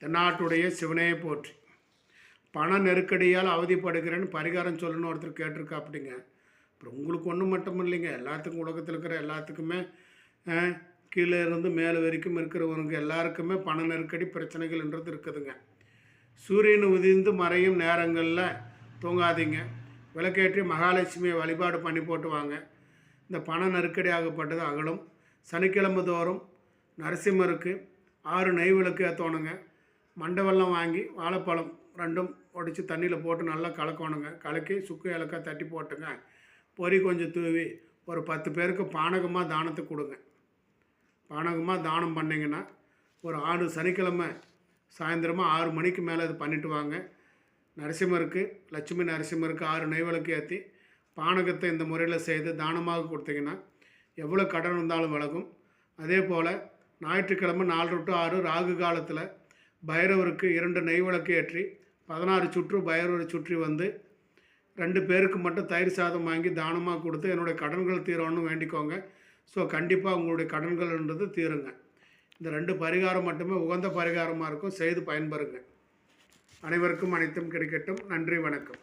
தென்னாட்டுடைய சிவனையை போற்றி. பண நெருக்கடியால் அவதிப்படுகிறேன்னு பரிகாரம் சொல்லணும்னு ஒருத்தர் கேட்டிருக்காப்பிடிங்க. அப்புறம் உங்களுக்கு ஒன்றும் மட்டும் இல்லைங்க. எல்லாத்துக்கும் உலகத்தில் இருக்கிற எல்லாத்துக்குமே கீழே இருந்து மேலே வரைக்கும் இருக்கிறவங்க எல்லாருக்குமே பண நெருக்கடி பிரச்சனைகள்ன்றது இருக்குதுங்க. சூரியன் உதிர்ந்து மறையும் நேரங்களில் தூங்காதீங்க. விளக்கேற்றி மகாலட்சுமியை வழிபாடு பண்ணி போட்டு வாங்க. இந்த பண நெருக்கடி ஆகப்பட்டது அகலும். சனிக்கிழமை தோறும் நரசிம்மருக்கு ஆறு நெய் விளக்கு ஏற்றணுங்க மண்டை வெல்லம் வாங்கி வாழைப்பழம் ரெண்டும் உடச்சி தண்ணியில் போட்டு நல்லா கலக்கணுங்க. கலக்கி சுக்கு ஏலக்காய் தட்டி போட்டுங்க. பொரி கொஞ்சம் தூவி ஒரு பத்து பேருக்கு பானகமாக தானத்தை கொடுங்க. பானகமாக தானம் பண்ணிங்கன்னா ஒரு ஆறு சனிக்கிழமை சாயந்தரமாக ஆறு மணிக்கு மேலே இது பண்ணிட்டு வாங்க. நரசிம்மருக்கு லட்சுமி நரசிம்மருக்கு ஆறு நெய்விளக்கு ஏற்றி பானகத்தை இந்த முறையில் செய்து தானமாக கொடுத்தீங்கன்னா எவ்வளோ கடன் இருந்தாலும் விலகும். அதே போல் ஞாயிற்றுக்கிழமை நாலு டு ஆறு ராகு காலத்தில் பைரவருக்கு இரண்டு நெய் விளக்கு ஏற்றி பதினாறு சுற்று பைரவரை சுற்றி வந்து ரெண்டு பேருக்கு மட்டும் தயிர் சாதம் வாங்கி தானமாக கொடுத்து என்னுடைய கடன்கள் தீரணும்னு வேண்டிக்கோங்க. ஸோ கண்டிப்பாக உங்களுடைய கடன்கள்ன்றது தீருங்க. இந்த ரெண்டு பரிகாரம் மட்டுமே உகந்த பரிகாரமாக இருக்கும். செய்து பயன்பெறுங்க. அனைவருக்கும் அனைத்தும் கிடைக்கட்டும். நன்றி வணக்கம்.